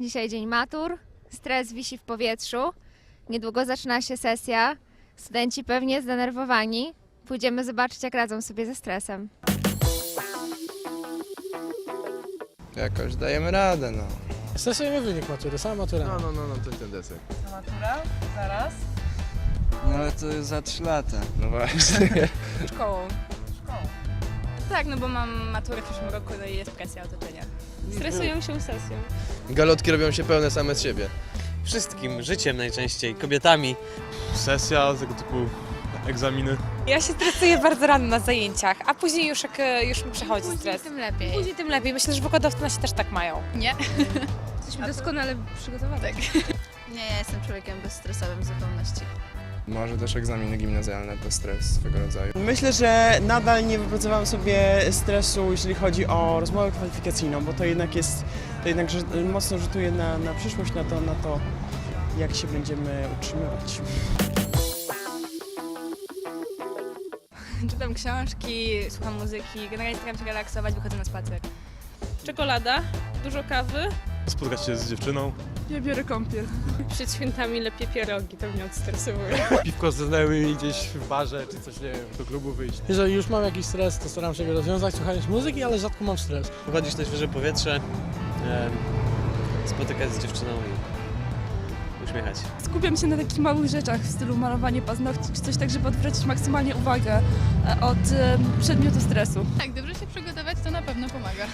Dzisiaj dzień matur, stres wisi w powietrzu. Niedługo zaczyna się sesja. Studenci pewnie zdenerwowani. Pójdziemy zobaczyć, jak radzą sobie ze stresem. Jakoś dajemy radę, no. Stresujemy wynik matury, sama matura. No, no, no, no, to jest ten desek. Matura? Zaraz? No ale to jest za 3 lata. No właśnie. Szkołą. Tak, no bo mam maturę w przyszłym roku, no i jest presja otoczenia. Stresują się sesją. Galotki robią się pełne same z siebie. Wszystkim, życiem najczęściej, kobietami. Sesja, tego typu egzaminy. Ja się stresuję bardzo rano na zajęciach, a później już jak e, już mi przechodzi stres. tym lepiej. Później tym lepiej. Myślę, że wykładowcy nasi też tak mają. Jesteśmy doskonale przygotowani. Tak. Nie, ja jestem człowiekiem bezstresowym w zupełności. Może też egzaminy gimnazjalne to stres swego rodzaju. Myślę, że nadal nie wypracowałem sobie stresu, jeżeli chodzi o rozmowę kwalifikacyjną, bo to jednak jest, to jednak że- mocno rzutuje na, na przyszłość, na to, na to, jak się będziemy utrzymywać. Czytam książki, słucham muzyki, generalnie staram się relaksować, wychodzę na spacer. Czekolada, dużo kawy. Spotkać się z dziewczyną. Ja biorę kąpiel. Przed świętami lepiej pierogi, to mnie odstresowuje. Piwko ze znajomymi gdzieś w barze, czy coś, nie wiem, do klubu wyjść. Jeżeli już mam jakiś stres, to staram się go rozwiązać słuchając muzyki, ale rzadko mam stres. Wychodzić na świeże powietrze, em, spotykać z dziewczyną i uśmiechać. Skupiam się na takich małych rzeczach w stylu malowanie paznokci czy coś tak, żeby odwrócić maksymalnie uwagę e, od e, przedmiotu stresu. Tak, dobrze się przygotować to na pewno pomaga.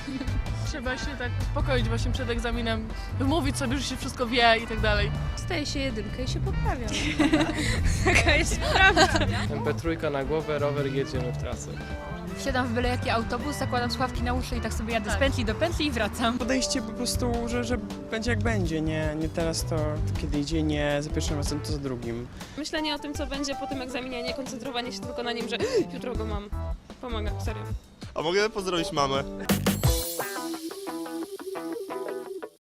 Trzeba się tak uspokoić właśnie przed egzaminem, wymówić sobie, że się wszystko wie i tak dalej. Staje się jedynkę i się poprawiam. Taka jest prawda. MP3 na głowę, rower jedziemy w trasę. Wsiadam w byle jaki autobus, zakładam słuchawki na uszy i tak sobie jadę z pętli do pętli i wracam. Podejście po prostu, że, że będzie jak będzie, nie, nie teraz to, to kiedy idzie, nie za pierwszym razem, to za drugim. Myślenie o tym, co będzie po tym egzaminie, a nie koncentrowanie się tylko na nim, że jutro go mam. Pomaga, serio. A mogę pozdrowić mamę?